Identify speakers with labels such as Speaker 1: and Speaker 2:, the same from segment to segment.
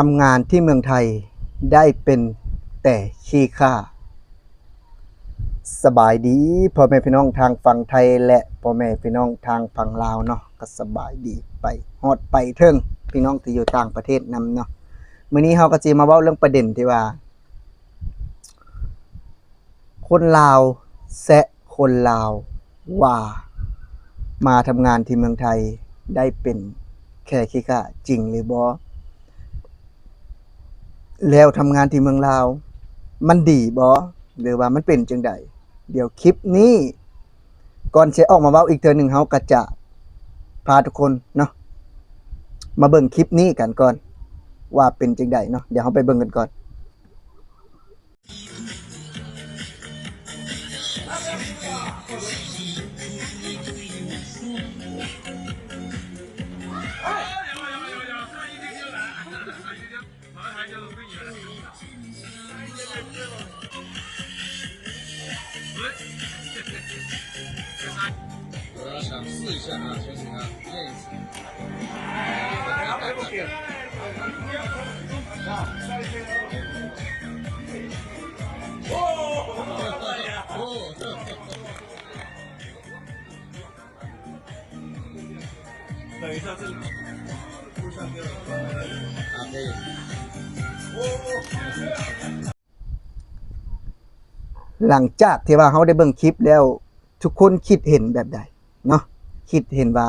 Speaker 1: ทำงานที่เมืองไทยได้เป็นแต่ขี้ข้าสบายดีพ่อแม่พี่น้องทางฝั่งไทย และพ่อแม่พี่น้องทางฝั่งลาวเนาะก็สบายดีไปฮอดไปเทิงพี่น้องที่อยู่ต่างประเทศนำเนาะมื้อนี้เฮาก็สิมาเว้าเรื่องประเด็นที่ว่า คนลาวแซะคนลาวว่ามาทำงานที่เมืองไทยได้เป็นแค่ขี้ข้าจริงหรือบ่ แล้วทำงานที่เมืองลาว มันดีบ่หรือว่ามันเป็นจังใดเดี๋ยวคลิปนี้ ก่อนจะออกมาเว้าอีกเทอหนึ่งเฮาก็จะพาทุกคนเนาะมาเบิ่งคลิปนี้กันก่อน ว่าเป็นจังใดเนาะเดี๋ยวเฮาไปเบิ่งกันก่อน
Speaker 2: 我要想试一下啊，先请他练一次。
Speaker 3: 等一下，这里录像给我。
Speaker 2: 啊，可以。
Speaker 1: หลังจากที่ว่าเขาได้เบิ่งคลิปแล้ว ทุกคนคิดเห็นแบบใดเนาะคิดเห็นว่า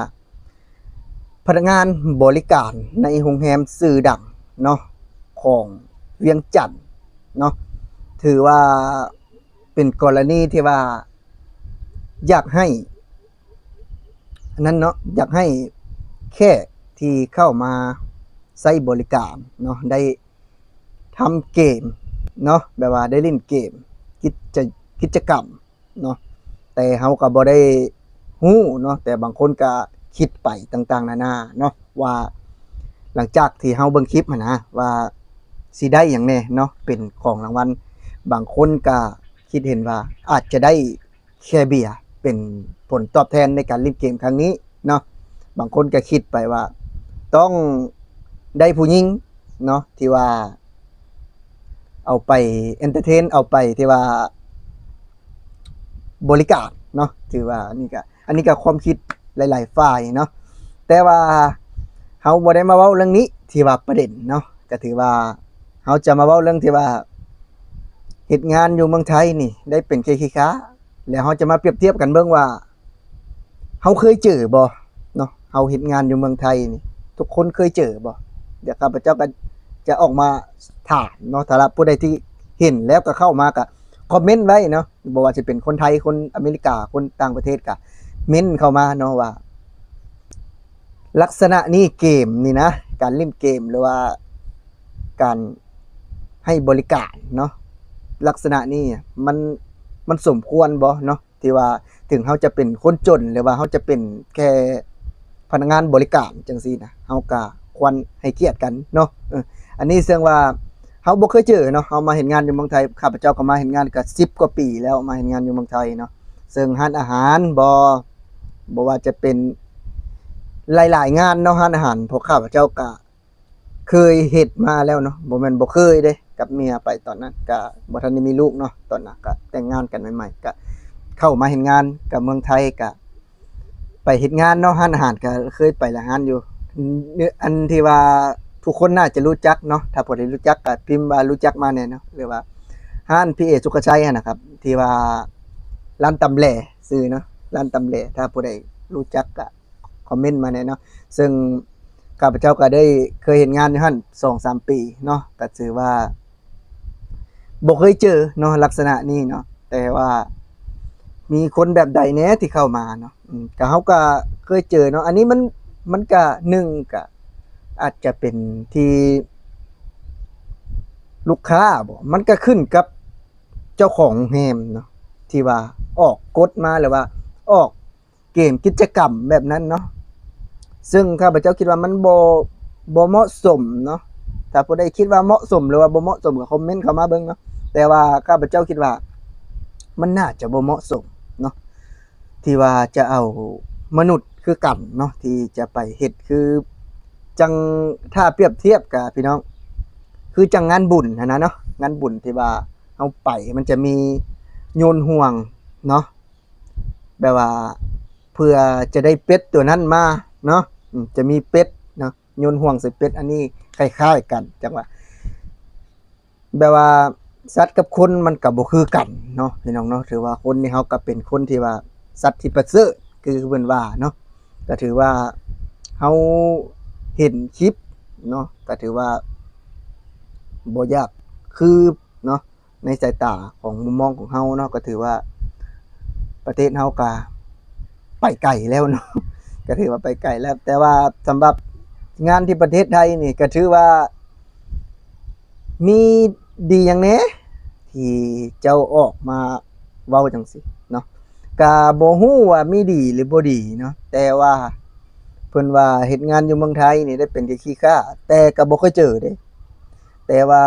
Speaker 1: พนักงานบริการในโรงแรมสื่อดังเนาะของเวียงจันทน์เนาะถือว่าเป็นกรณีที่ว่า อยากให้นั้นเนาะอยากให้แค่ที่เข้ามาใช้บริการเนาะได้ทำเกมเนาะแบบว่าได้เล่นเกม กิจกิจกรรมเนาะแต่เฮาก็บ่ได้ฮู้เนาะแต่บางคนก็คิดไปต่าง ๆ นานาเนาะว่าหลังจากที่เฮาเบิ่งคลิปหันนะว่าสิได้หยังแน่เนาะเป็นของรางวัลบางคนก็คิดเห็นว่าอาจจะได้แค่เบียเป็นผลตอบแทนในการเล่นเกมครั้งนี้เนาะบางคนก็คิดไปว่า ต้องได้ผู้หญิงเนาะที่ว่า เอาไปเอนเตอร์เทนเอาไปที่ว่า บริการเนาะถือว่าอันนี้ก็อันนี้ก็ความคิดหลาย ๆ ฝ่ายเนาะแต่ว่าเฮาบ่ได้มาเว้าเรื่องนี้ที่ว่าประเด็นเนาะก็ถือว่าเฮาจะมาเว้าเรื่องที่ว่าเหตุงานอยู่เมืองไทยนี่ ได้เป็นเคคีค้าแล้วเฮาจะมาเปรียบเทียบกันเบิ่งว่าเฮาเคยเจอบ่เนาะเฮาเฮ็ดงานอยู่เมืองไทยนี่ ทุกคนเคยเจอบ่เดี๋ยวข้าพเจ้าก็ จะออกมาถามเนาะถ้ารับผู้ใดที่เห็นแล้วก็เข้ามาก็คอมเมนต์ไว้เนาะบอกว่าจะเป็นคนไทยคนอเมริกาคนต่างประเทศก็เม้นเข้ามาเนาะว่า ลักษณะนี้เกมนี่นะ การเล่นเกมหรือว่าการให้บริการเนาะลักษณะนี้มันมันสมควรบ่เนาะที่ว่าถึงเขาจะเป็นคนจนหรือว่าเขาจะเป็นแค่พนักงานบริการจังซี่นะเฮาก็ควรให้เกียรติกันเนาะ อันนี้เสื่องว่าเฮาบ่เคยเจอเนาะเฮามาเห็นงานอยู่เมืองไทยข้าพเจ้าก็มาเห็นงานก็10กว่าปีแล้วมาเห็นงานอยู่เมืองไทยเนาะซึ่งร้านอาหารบ่บ่ว่าจะเป็นหลายๆ งานเนาะร้านอาหารพวกข้าพเจ้าก็เคยเฮ็ดมาแล้วเนาะบ่แม่นบ่เคยเด้กับเมียไปตอนนั้นก็บ่ทันได้มีลูกเนาะตอนนั้นก็แต่งงานกันใหม่ๆก็เข้ามาเห็นงานกับเมืองไทยก็ไปเฮ็ดงานเนาะร้านอาหารก็เคยไปหลายร้านอยู่ อันที่ว่า ทุกคนน่าจะรู้จักเนาะถ้าพอได้รู้จักก็พิมพ์ว่ารู้จักมาเนี่ยเนาะหรือว่าห้านพี่เอสุขชัยนะครับ ที่ว่าร้านตำแหล่ซื้อเนาะร้านตำแหล่ถ้าผู้ใดรู้จักก็คอมเมนต์มาเนี่ยเนาะซึ่งข้าพเจ้าก็ได้เคยเห็นงานอยู่หั่น2-3ปีเนาะก็ถือว่าบ่เคยเจอเนาะลักษณะนี้เนาะแต่ว่ามีคนแบบใดแน่ที่เข้ามาเนาะก็เฮาก็เคยเจอเนาะอันนี้มันมันก็หนึ่งก็ อาจจะเป็นที่ลูกค้าบ่มันก็ขึ้นกับเจ้าของแฮมเนาะที่ว่าออกกฎมาหรือว่า ออกเกมกิจกรรมแบบนั้นเนาะซึ่งข้าพเจ้าคิดว่ามันบ่บ่เหมาะสมเนาะถ้าผู้ใดคิดว่าเหมาะสมหรือว่าบ่เหมาะสมก็คอมเมนต์เข้ามาเบิ่งเนาะแต่ว่าข้าพเจ้าคิดว่า มันน่าจะบ่เหมาะสมเนาะที่ว่าจะเอามนุษย์คือกันเนาะที่จะไปเฮ็ดคือ จังถ้าเปรียบเทียบกับพี่น้อง คือจังงานบุญนะนะเนาะงานบุญที่ว่าเอาไปมันจะมีโยนห่วงเนาะแบบว่าเพื่อจะได้เป็ดตัวนั้นมาเนาะจะมีเป็ดเนาะโยนห่วงใส่เป็ดอันนี้คล้ายๆกันจังว่าแบบว่าสัตว์กับคนมันก็บ่คือกันเนาะพี่น้องเนาะถือว่าคนนี่เขาก็เป็นคนที่ว่าสัตว์ที่ประเสริฐคือเพิ่นว่าเนาะก็ถือว่าเฮา เห็นคลิปเนาะก็ถือว่าบ่ยากคือเนาะในสายตาของมุมมองของเฮาเนาะก็ถือว่าประเทศเฮาก็ไปไกลแล้วเนาะก็ถือว่าไปไกลแล้ว แต่ว่าสำหรับงานที่ประเทศไทยนี่ก็ถือว่า มีดีอย่างนี้ที่เจ้าออกมาเว้าจังสิเนาะกะบ่ฮู้ว่ามีดีหรือบ่ดีเนาะแต่ว่า เพิ่นว่าเฮ็ดงานอยู่เมืองไทยนี่ได้เป็นแค่ขี้ข้าแต่ก็บ่เคยเจอเด้แต่ว่า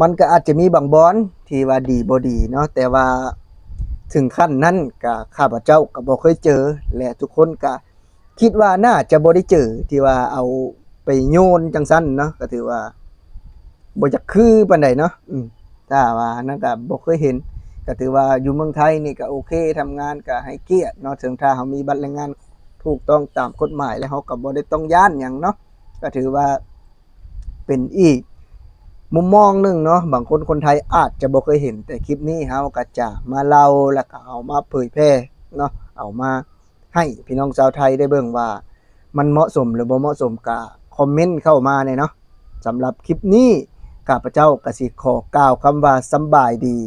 Speaker 1: มันก็อาจจะมีบางบอนที่ว่าดีบ่ดีเนาะแต่ว่าถึงขั้นนั้นก็ข้าพเจ้าก็บ่เคยเจอ และทุกคนก็คิดว่าน่าจะบ่ได้เจอที่ว่าเอาไปโยนจังซั่นเนาะก็ถือว่าบ่จักคือปานใดเนาะอืมถ้าว่านั่นก็บ่เคยเห็นก็ถือว่าอยู่เมืองไทยนี่ก็โอเคทำงานก็ให้เกียรติเนาะถึงถ้าเฮามีบัตรแรงงาน ถูกต้องตามกฎหมายแล้วเฮาก็บ่ได้ต้องย้านหยังเนาะก็ถือว่าเป็นอีก มุมมองหนึ่งเนาะบางคนคนไทยอาจจะบ่เคยเห็น แต่คลิปนี้เฮาก็จะมาเล่าแล้วก็เอามาเผยแพร่เนาะเอามาให้พี่น้องชาวไทยได้เบิ่งว่า มันเหมาะสมหรือบ่เหมาะสมก็คอมเมนต์เข้ามาเนี่ยเนาะสำหรับคลิปนี้ข้าพเจ้ากสิขอกล่าวคำว่าสบายดี